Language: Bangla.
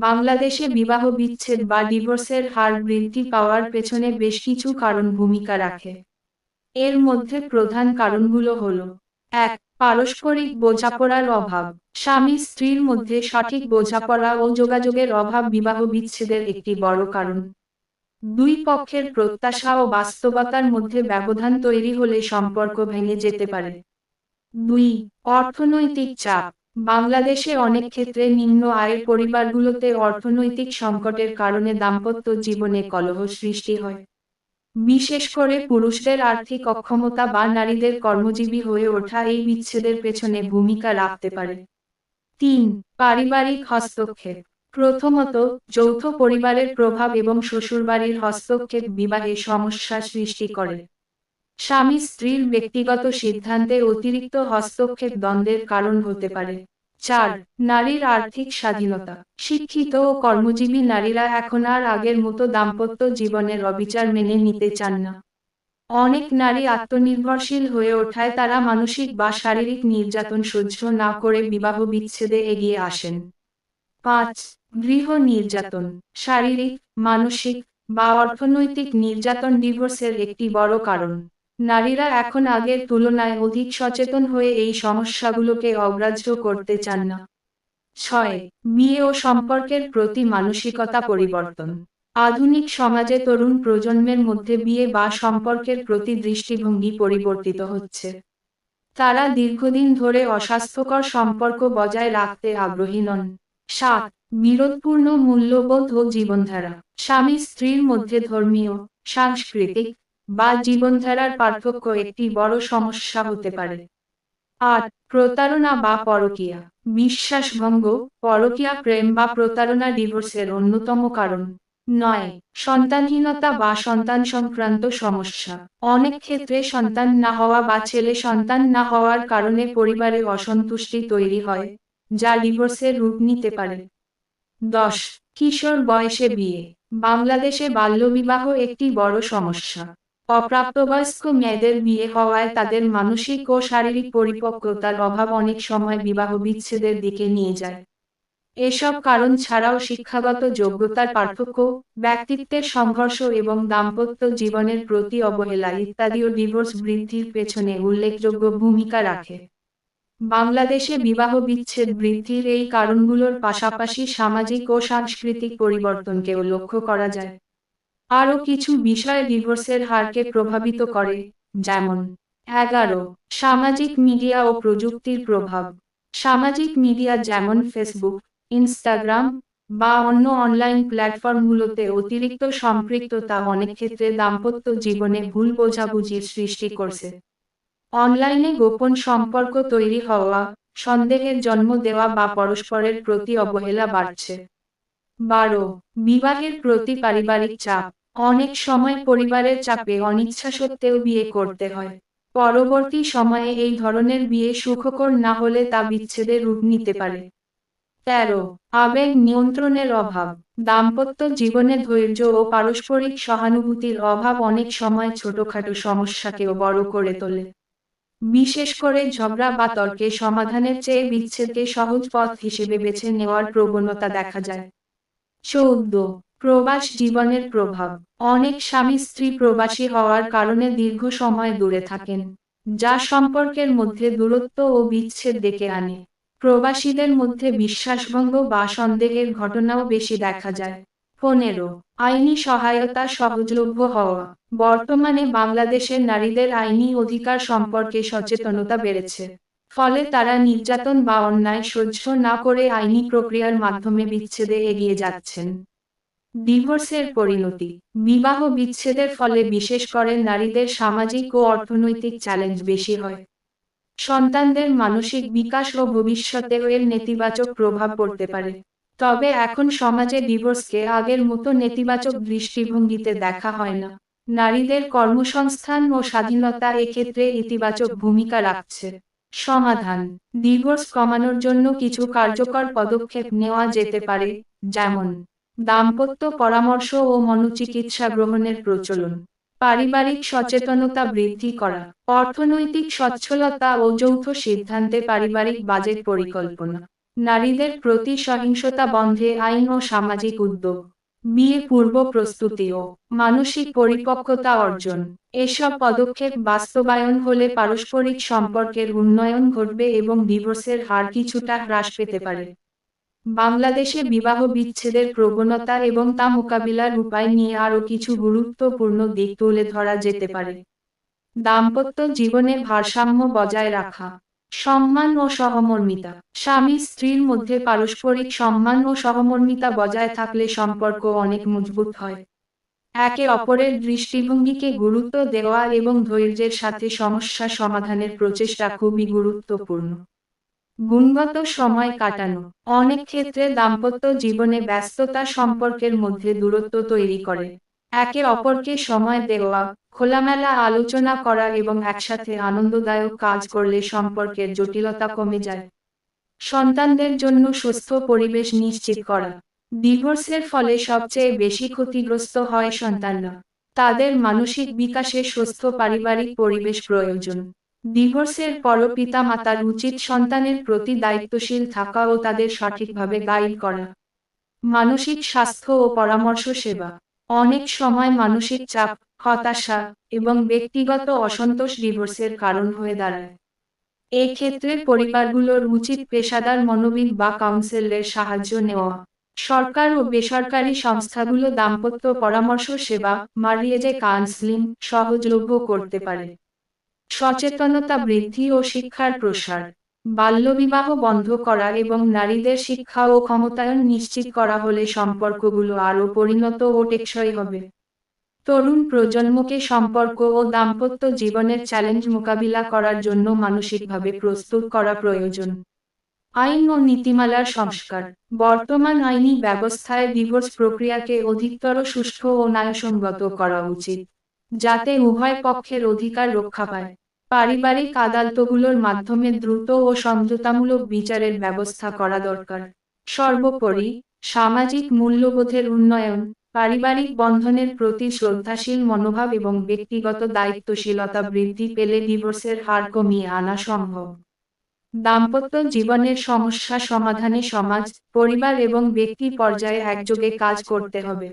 বাংলাদেশে বিবাহ বিচ্ছেদ বা ডিভোর্সের হার বৃদ্ধি পাওয়ার পেছনে বেশ কিছু কারণ ভূমিকা রাখে। এর মধ্যে প্রধান কারণগুলো হল, এক, পারস্পরিক বোঝাপড়ার অভাব। স্বামী স্ত্রীর মধ্যে সঠিক বোঝাপড়া ও যোগাযোগের অভাব বিবাহ বিচ্ছেদের একটি বড় কারণ। দুই পক্ষের প্রত্যাশা ও বাস্তবতার মধ্যে ব্যবধান তৈরি হলে সম্পর্ক ভেঙে যেতে পারে। দুই, অর্থনৈতিক চাপ। বাংলাদেশে অনেক ক্ষেত্রে নিম্ন আয়ের পরিবারগুলোতে অর্থনৈতিক সংকটের কারণে দাম্পত্য জীবনে কলহ সৃষ্টি হয়। বিশেষ করে পুরুষদের আর্থিক অক্ষমতা বা নারীদের কর্মজীবী হয়ে ওঠা এই বিচ্ছেদের পেছনে ভূমিকা রাখতে পারে। তিন, পারিবারিক হস্তক্ষেপ। প্রথমত, যৌথ পরিবারের প্রভাব এবং শ্বশুরবাড়ির হস্তক্ষেপ বিবাহে সমস্যা সৃষ্টি করে। স্বামী স্ত্রীর ব্যক্তিগত সিদ্ধান্তে অতিরিক্ত হস্তক্ষেপ দ্বন্দ্বের কারণ হতে পারে। চার, নারীর আর্থিক স্বাধীনতা। শিক্ষিত ও কর্মজীবী নারীরা এখন আর আগের মতো দাম্পত্য জীবনের অবিচার মেনে নিতে চান না। অনেক নারী আত্মনির্ভরশীল হয়ে ওঠায় তারা মানসিক বা শারীরিক নির্যাতন সহ্য না করে বিবাহ বিচ্ছেদে এগিয়ে আসেন। পাঁচ, গৃহ নির্যাতন। শারীরিক, মানসিক বা অর্থনৈতিক নির্যাতন ডিভোর্সের একটি বড় কারণ। নারীরা এখন আগের তুলনায় অধিক সচেতন হয়ে এই সমস্যাগুলোকে অগ্রাহ্য করতে চান না। ছয়, বিয়ে ও সম্পর্কের প্রতি মানসিকতা পরিবর্তন। আধুনিক সমাজে তরুণ প্রজন্মের মধ্যে বিয়ে বা সম্পর্কের প্রতি দৃষ্টিভঙ্গি পরিবর্তিত হচ্ছে। তারা দীর্ঘদিন ধরে অস্বাস্থ্যকর সম্পর্ক বজায় রাখতে আগ্রহী নন। সাত, বিরোধপূর্ণ মূল্যবোধ ও জীবনধারা। স্বামী স্ত্রীর মধ্যে ধর্মীয়, সাংস্কৃতিক বা জীবনধারার পার্থক্য একটি বড় সমস্যা হতে পারে। আট, প্রতারণা বা পরকিয়া। বিশ্বাসভঙ্গ পরকিয়া প্রেম বা প্রতারণা ডিভোর্সের অন্যতম কারণ। নয়, সন্তানহীনতা বা সন্তান সংক্রান্ত সমস্যা। অনেক ক্ষেত্রে সন্তান না হওয়া বা ছেলে সন্তান না হওয়ার কারণে পরিবারে অসন্তুষ্টি তৈরি হয়, যা ডিভোর্সের রূপ নিতে পারে। দশ, কিশোর বয়সে বিয়ে। বাংলাদেশে বাল্যবিবাহ একটি বড় সমস্যা। অপ্রাপ্তবয়স্ক মেয়েদের বিয়ে হওয়ায় তাদের মানসিক ও শারীরিক পরিপক্কতার অভাব অনেক সময় বিবাহ বিচ্ছেদের দিকে নিয়ে যায়। এসব কারণ ছাড়াও শিক্ষাগত যোগ্যতার পার্থক্য, ব্যক্তিত্বের সংঘর্ষ এবং দাম্পত্য জীবনের প্রতি অবহেলা ইত্যাদিও ডিভোর্স বৃদ্ধির পেছনে উল্লেখযোগ্য ভূমিকা রাখে। বাংলাদেশে বিবাহ বিচ্ছেদ বৃদ্ধির এই কারণগুলোর পাশাপাশি সামাজিক ও সাংস্কৃতিক পরিবর্তনকেও লক্ষ্য করা যায়। আরও কিছু বিষয় ডিভোর্সের হারকে প্রভাবিত করে, যেমন, এগারো, সামাজিক মিডিয়া ও প্রযুক্তির প্রভাব। সামাজিক মিডিয়া যেমন ফেসবুক ইনস্টাগ্রাম বা অন্য অনলাইন প্ল্যাটফর্মগুলোতে অতিরিক্ত সম্পৃক্ততা অনেক ক্ষেত্রে দাম্পত্য জীবনে ভুল বোঝাবুঝির সৃষ্টি করছে। অনলাইনে গোপন সম্পর্ক তৈরি হওয়া, সন্দেহের জন্ম দেওয়া বা পরস্পরের প্রতি অবহেলা বাড়ছে। বারো, বিবাহের প্রতি পারিবারিক চাপ। অনেক সময় পরিবারের চাপে অনিচ্ছা সত্ত্বেও বিয়ে করতে হয়। পরবর্তী সময়ে এই ধরনের বিয়ে সুখকর না হলে তা বিচ্ছেদের রূপ নিতে পারে। তেরো, আবেগ নিয়ন্ত্রণের অভাব। দাম্পত্য জীবনে ধৈর্য ও পারস্পরিক সহানুভূতির অভাব অনেক সময় ছোটখাটো সমস্যাকেও বড় করে তোলে। বিশেষ করে ঝগড়া বা তর্কে সমাধানের চেয়ে বিচ্ছেদকে সহজ পথ হিসেবে বেছে নেওয়ার প্রবণতা দেখা যায়। চৌদ্দ, প্রবাস জীবনের প্রভাব। অনেক স্বামী স্ত্রী প্রবাসী হওয়ার কারণে দীর্ঘ সময় দূরে থাকেন, যা সম্পর্কের মধ্যে দূরত্ব ও বিচ্ছেদ ডেকে আনে। প্রবাসীদের মধ্যে বিশ্বাসভঙ্গ বা সন্দেহের ঘটনাও বেশি দেখা যায়। পনেরো, আইনি সহায়তা সহজলভ্য হওয়া। বর্তমানে বাংলাদেশের নারীদের আইনি অধিকার সম্পর্কে সচেতনতা বেড়েছে, ফলে তারা নির্যাতন বা অন্যায় সহ্য না করে আইনি প্রক্রিয়ার মাধ্যমে বিচ্ছেদে এগিয়ে যাচ্ছেন। ডিভোর্সের পরিণতি। বিবাহ বিচ্ছেদের ফলে বিশেষ করে নারীদের সামাজিক ও অর্থনৈতিক চ্যালেঞ্জ বেশি হয়। সন্তানদের মানসিক বিকাশ ও ভবিষ্যতে এর নেতিবাচক প্রভাব পড়তে পারে। তবে এখন সমাজে ডিভোর্সকে আগের মতো নেতিবাচক দৃষ্টিভঙ্গিতে দেখা হয় না। নারীদের কর্মসংস্থান ও স্বাধীনতা এক্ষেত্রে ইতিবাচক ভূমিকা রাখছে। সমাধান। ডিভোর্স কমানোর জন্য কিছু কার্যকর পদক্ষেপ নেওয়া যেতে পারে, যেমন দাম্পত্য পরামর্শ ও মনোচিকিৎসা গ্রহণের প্রচলন, পারিবারিক সচেতনতা বৃদ্ধি করা, অর্থনৈতিক সচ্ছলতা ও যৌথ সিদ্ধান্তে পারিবারিক বাজেট পরিকল্পনা, নারীদের প্রতি সহিংসতা বন্ধে আইন ও সামাজিক উদ্যোগ, বিয়ে পূর্ব প্রস্তুতি ও মানসিক পরিপক্কতা অর্জন, এসব পদক্ষেপ বাস্তবায়ন হলে পারস্পরিক সম্পর্কের উন্নয়ন ঘটবে এবং ডিভোর্সের হার কিছুটা হ্রাস পেতে পারে। বাংলাদেশে বিবাহ বিচ্ছেদের প্রবণতা এবং তা মোকাবিলার উপায় নিয়ে আরও কিছু গুরুত্বপূর্ণ দিক তুলে ধরা যেতে পারে। দাম্পত্য জীবনের ভারসাম্য বজায় রাখা, সম্মান ও সহমর্মিতা। স্বামী স্ত্রীর মধ্যে পারস্পরিক সম্মান ও সহমর্মিতা বজায় থাকলে সম্পর্ক অনেক মজবুত হয়। একে অপরের দৃষ্টিভঙ্গিকে গুরুত্ব দেওয়া এবং ধৈর্যের সাথে সমস্যা সমাধানের প্রচেষ্টা খুবই গুরুত্বপূর্ণ। গুণগত সময় কাটানো। অনেক ক্ষেত্রে দাম্পত্য জীবনে ব্যস্ততা সম্পর্কের মধ্যে দূরত্ব তৈরি করে। একে অপরকে সময় দেওয়া, খোলামেলা আলোচনা করা এবং একসাথে আনন্দদায়ক কাজ করলে সম্পর্কের জটিলতা কমে যায়। সন্তানদের জন্য সুস্থ পরিবেশ নিশ্চিত করা। ডিভোর্সের ফলে সবচেয়ে বেশি ক্ষতিগ্রস্ত হয় সন্তানরা। তাদের মানসিক বিকাশে সুস্থ পারিবারিক পরিবেশ প্রয়োজন। ডিভোর্সের পর পিতা মাতার উচিত সন্তানের প্রতি দায়িত্বশীল থাকা ও তাদের সঠিকভাবে গাইড করা। মানসিক স্বাস্থ্য ও পরামর্শ সেবা। অনেক সময় মানসিক চাপ, হতাশা এবং ব্যক্তিগত অসন্তোষ ডিভোর্সের কারণ হয়ে দাঁড়ায়। এক্ষেত্রে পরিবারগুলোর উচিত পেশাদার মনোবিদ বা কাউন্সিলের সাহায্য নেওয়া। সরকার ও বেসরকারি সংস্থাগুলো দাম্পত্য পরামর্শ সেবা মারিয়েজে কাউন্সিলিং সহজলভ্য করতে পারে। সচেতনতা বৃদ্ধি ও শিক্ষার প্রসার, বাল্যবিবাহ বন্ধ করা এবং নারীদের শিক্ষা ও ক্ষমতায়ন নিশ্চিত করা হলে সম্পর্কগুলো আরও পরিণত ও টেকসই হবে। তরুণ প্রজন্মকে সম্পর্ক ও দাম্পত্য জীবনের চ্যালেঞ্জ মোকাবিলা করার জন্য মানসিকভাবে প্রস্তুত করা প্রয়োজন। আইন ও নীতিমালার সংস্কার, বর্তমান আইনি ব্যবস্থায় ডিভোর্স প্রক্রিয়াকে অধিকতর সুষ্ঠু ও ন্যায়সঙ্গত করা উচিত। যাতে উভয় পক্ষের অধিকার রক্ষা পায়। পারিবারিক আদালতগুলোর মাধ্যমে দ্রুত ও সমঝোতামূলক বিচারের ব্যবস্থা করা দরকার। সর্বোপরি, সামাজিক মূল্যবোধের উন্নয়ন, পারিবারিক বন্ধনের প্রতি শ্রদ্ধাশীল মনোভাব এবং ব্যক্তিগত দায়িত্বশীলতা বৃদ্ধি পেলে ডিভোর্সের হার কমিয়ে আনা সম্ভব। দাম্পত্য জীবনের সমস্যা সমাধানে সমাজ, পরিবার এবং ব্যক্তি পর্যায়ে একযোগে কাজ করতে হবে।